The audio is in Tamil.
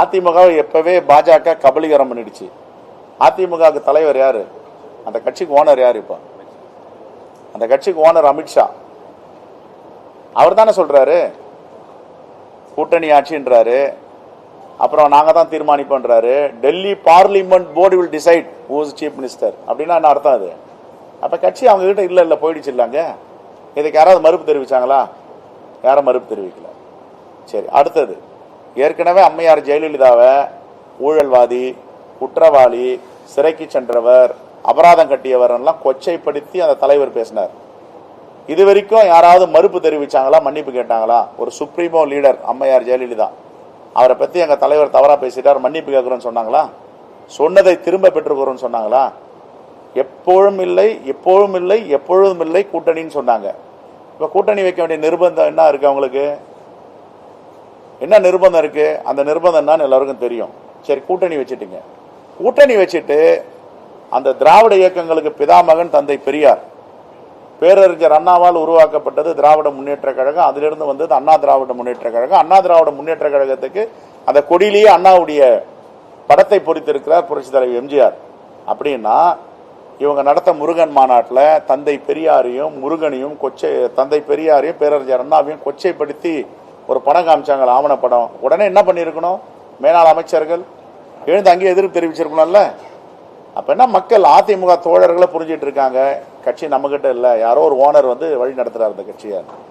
அதிமுக எப்பவே பாஜக கபலீகரம் பண்ணிடுச்சு. அதிமுகவுக்கு தலைவர் யாரு? அந்த கட்சிக்கு ஓனர் யார் இப்போ? அந்த கட்சிக்கு ஓனர் அமித்ஷா அவர் தானே சொல்றாரு? கூட்டணி ஆட்சின்றாரு. அப்புறம் நாங்க தான் தீர்மானிப்போன்றாரு. Delhi parliament board will decide who's chief minister அப்படின்னா என்ன அர்த்தம் அது? அப்போ கட்சி அவங்க கிட்ட இல்லை இல்ல போயிடுச்சு இல்லங்க இதுக்கு யாராவது மறுப்பு தெரிவிச்சாங்களா? யாரும் மறுப்பு தெரிவிக்கல. சரி அடுத்தது. ஏற்கனவே அம்மையார் ஜெயலலிதாவை ஊழல்வாதி குற்றவாளி சிறைக்கு சென்றவர் அபராதம் கட்டியவர் எல்லாம் கொச்சைப்படுத்தி அந்த தலைவர் பேசினார். இது வரைக்கும் யாராவது மறுப்பு தெரிவிச்சாங்களா மன்னிப்பு கேட்டாங்களா? ஒரு சுப்ரீமோ லீடர் அம்மையார் ஜெயலலிதா. அவரை பற்றி எங்கள் தலைவர் தவறாக பேசிட்டார் மன்னிப்பு கேட்குறோன்னு சொன்னாங்களா? சொன்னதை திரும்ப பெற்றுக்கிறோன்னு சொன்னாங்களா? எப்பொழுதும் இல்லை எப்பொழுதும் இல்லை எப்பொழுதும் இல்லை கூட்டணின்னு சொன்னாங்க. இப்போ கூட்டணி வைக்க வேண்டிய நிர்பந்தம் என்ன இருக்குது அவங்களுக்கு? என்ன நிர்பந்தம் இருக்கு? அந்த நிர்பந்தம் தான் எல்லாருக்கும் தெரியும். சரி கூட்டணி வச்சுட்டீங்க. கூட்டணி வச்சுட்டு அந்த திராவிட இயக்கங்களுக்கு பிதாமகன் தந்தை பெரியார். பேரறிஞர் அண்ணாவால் உருவாக்கப்பட்டது திராவிட முன்னேற்ற கழகம். அதிலிருந்து வந்தது அண்ணா திராவிட முன்னேற்ற கழகம். அண்ணா திராவிட முன்னேற்ற கழகத்துக்கு அந்த கொடியிலேயே அண்ணாவுடைய படத்தை பொறித்திருக்கிறார் புரட்சி தலைவர் எம்ஜிஆர். அப்படின்னா இவங்க நடத்த முருகன் மாநாட்டில் தந்தை பெரியாரையும் முருகனையும் கொச்சை தந்தை பெரியாரையும் பேரறிஞர் அண்ணாவையும் கொச்சைப்படுத்தி ஒரு படம் காமிச்சாங்க ஆவண படம். உடனே என்ன பண்ணியிருக்கணும்? மேலாள் அமைச்சர்கள். எழுந்து அங்கேயே எதிர்ப்பு தெரிவிச்சிருக்கணும்ல. அப்ப என்ன மக்கள் அதிமுக தோழர்களை புரிஞ்சிட்டு இருக்காங்க. கட்சி நம்ம கிட்ட யாரோ ஒரு ஓனர் வந்து வழி நடத்துறாரு அந்த கட்சியை.